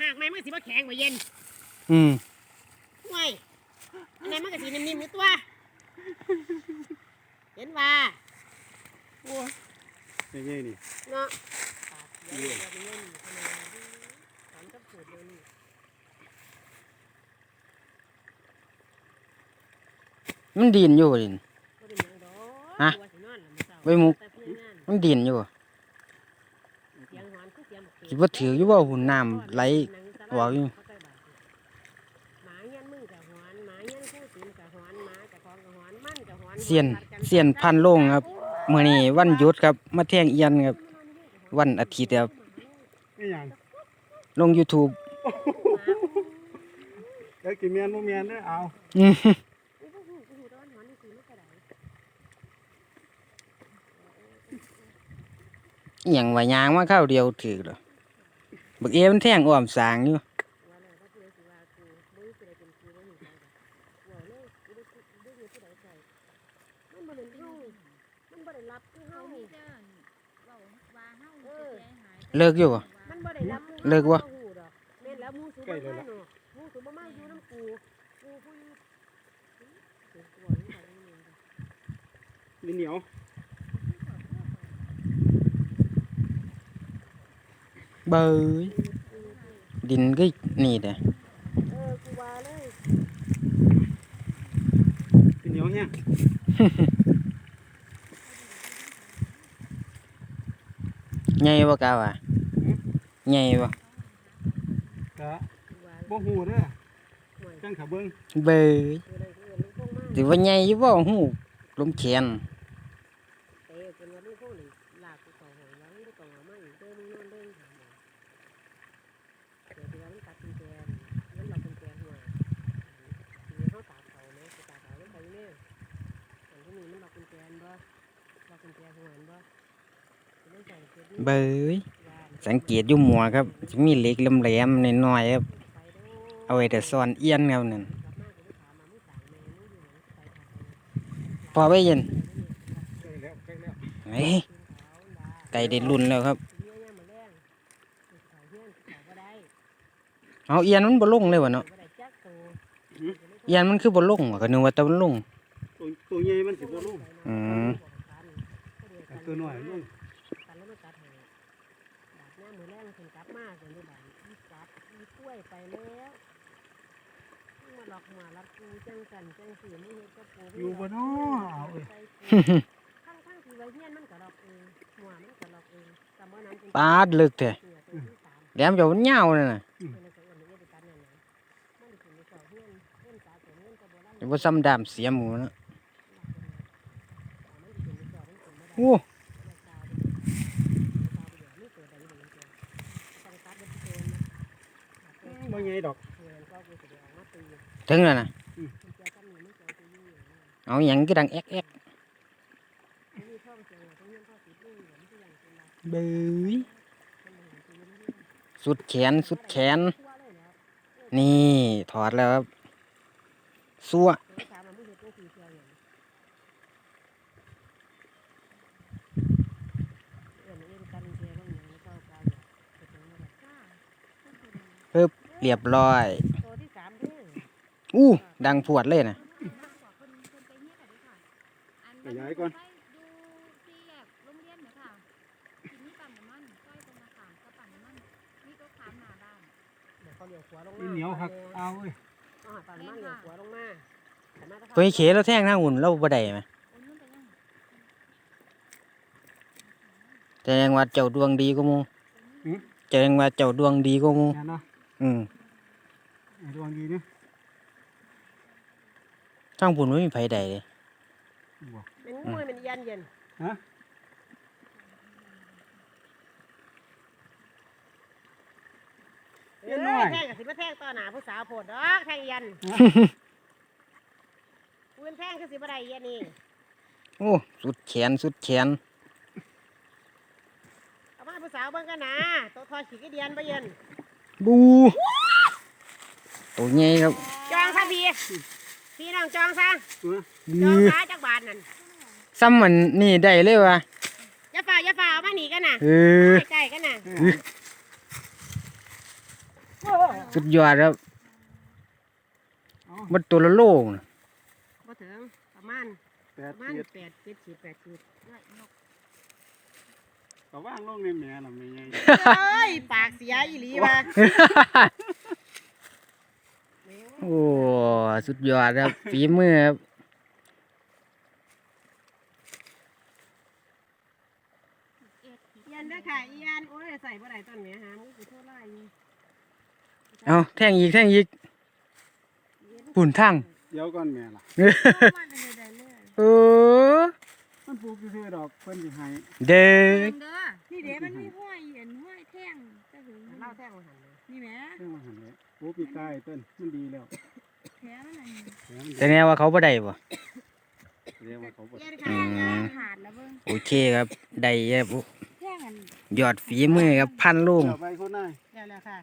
หากไม่มันก็สิบ่แข็งบ่เย็นอืมห่วยอันไหนมันก็สินิ่มๆอยู่ตัว เห็นว่าโอ้ยใหญ่ๆนี่เนาะเดี๋ยวเดี๋ยวเดี๋ยวเดี๋ยวทำไมถามกับสูตรเดี๋ยวนี้มันดินอยู่ดินบ่ได้หยังดอกฮะตัวสินอนล่ะมื้อเช้าไว้มุกไปเพื่อนงานมันดินอยู่เสียงหอน คือเสียงบักเขคิดว่าถืออยู่ว่าหุ่นน้ำไหลว่าอยู่หมาเงี้ยนมึงกับหอนหมาเงี้ยนคู่สินกับหอนหมากับของกับหอนมันกับหอนเสียนเสียนพันโลงครับมื้อนี้วันหยุดครับ มาแทงเอียนครับ วันอาทิตย์ครับนี่หยังลง YouTube แล้วกินแม่นบ่แม่นเด้อเอาอืมอหย่างว่ายางมาเข้าวเดียวถือเหรอ บักเอมันแทงอ้อมสางอยู่มันบ่ได้เฮามันบ่ได้รับคือเฮาเขามีแต่เว้าว่าเฮาเออสิใจหายเลิกอยู่บ่มันบ่ได้รับคือฮาเลิกวะบ่ฮู้ดอกแม่นแล้วหมูสูบบ่มาเนาะหมูสูบบ่มาอยู่น้ำกูกูผู้อยู่เดี๋ยวกูบอกให้ฟังนิดนึงก่อนดินเหนียว เบยดินก็นี่เด้อเออกูว่าเลยดินเหนียวเนี่ยใหญ่บ่กาวอะใหญ่บ่ก็กูว่าบ่ฮู้เด้อห่วยจังขาเบิ่งเบยคืออะไร เก็บนี่เบยว่าสังเกตอยู่หมัวครับจะมีเหล็กแหลมๆน้อยๆครับ เอาไว้แต่ซ่อนเอียนครับนั่นพอไว้เย็นใกล้แล้วใกล้แล้วเฮ้ยไก่ได้รุ่นแล้วครับ เอาเอียนมันบ่ลงเลยวะเนาะเอียนมันคือบ่ลงวะก็นึกว่าแต่มันลงตัวตัวใหญ่มันสิบ่ลงอืมแต่ตัวน้อยลงตัดแล้ว มาตัดให้บาดหน้ามือแรงถึงกลับมาจนได้บาดอีจับอีกล้วยไปแล้วมาหลอกมาลัดกูจังกันจังสีมึงเฮ็ดกับกูอยู่บ่น้อเอาเอ้ยทั้งทั้งที่ไว้เฮียนมันก็หลอกเองหัวมันก็หลอกเองแต่เมื่อนั้นปาดลึกแท้เสือตัวที่สามแหลมจะมันยาวนั่นน่ะเพิ่นก็เอิ้นว่าไปตัดนั่นน่ะมันสิไปสอบเฮียนเฮียนสาตัวเงินก็บ่รับจะบ่ซ้ำดามเสียหมูเนาะโอ้ ใหญ่ดอกถึงแล้วน่ะเอาหยังก็ดังแอ๊กๆเบยสุดแขนสุดแขน นี่ถอดแล้วครับซัว เรียบร้อยตัวที่สามเด้ออู้ดังพวดเลยนะขยายก่อนไปดูที่แยกโรงเรียนเนี่ยค่ะที่นี่ปั๊มน้ำมันซอยตรงมาขามกับปั๊มน้ำมันมีรถขามหน้าบ้านเดี๋ยวเขาเลี้ยวขวาลงดิมานเหนียวครับเอาเอ้ยเอาหาปั๊มน้ำมันเลี้ยวขวาลงมาแต่มาตัวเขแล้วแท่งหน้าหุ่นเราบ่ได้ไหมโอ้ยมันไปยังแสดงว่าเจ้าดวงดีกว่าหมูหือแสดงว่าเจ้าดวงดีกว่าหมู แม่นเนาะอืมดวงดีเนาะช่างปุ่นไม่มีไผใดเลยบ่เป็นงูมันยันเย็นฮะเอ้ยแท่งกับสิมาแท่งต่อหน้าผู้สาวโพดดอกแท่งยันปืนแท่งคือสิบ่ได้ยันนี่โอ้ สุดแขน สุดแขน เอามาผู้สาวเบิ่งกันนะตัวทอฉีกเดียนบ่เย็น บูตัวใหญ่ครับจองซะพี่พี่น้องจองซะเออจองซะจักบาทนั่นซ้ำมันนี่ได้เลยวะอย่าฝ่าอย่าฝ่าเอามาหนีกันน่ะเออใกล้ๆกันน่ะเออโอ้สุดยอดครับเอามันตัวละโลนะบ่ถึงประมาณแปปดระมาณเจ็ดแปดเจ็ดสิบแปดสิบ ก็ว่างลงในแม่ล่ะแม่ใหญ่เอ้ยปากเสียอีหลีว่ะโอ้สุดยอดครับฝีมือครับเอ็ดเอียนได้อค่ะเอียนโอ้ยใส่บ่ได้ต้นแหมหามึงสิโทษไล่อยู่เอาแท่งอีกแท่งอีกปุ่นทั้งเดี๋ยวก่อนแม่ล่ะมันเลยได้เลยเออ มันปลูกซื่อๆดอกเพิ่นสิให้เด้อเด้อนี่เด้มันมีห้อยเห็นห้อยแท่งจะถึงเล่าแท่งมาหันเลยนี่แหมเพิ่นมาหันเลยปลูกปีกายเพิ่นมันดีแล้วแผลมันอันนี้แถมแต่แน่ว่าเขาบ่ได้บ่เรียกว่าเขาบ่เอียนอืค่ะมขาดแล้วเบิ่งโอเคครับได้ครับแท่งอันยอดฝีมือครับพันลุง เดี๋ยวไปคนหน้า เดี๋ยวแล้วค่ะ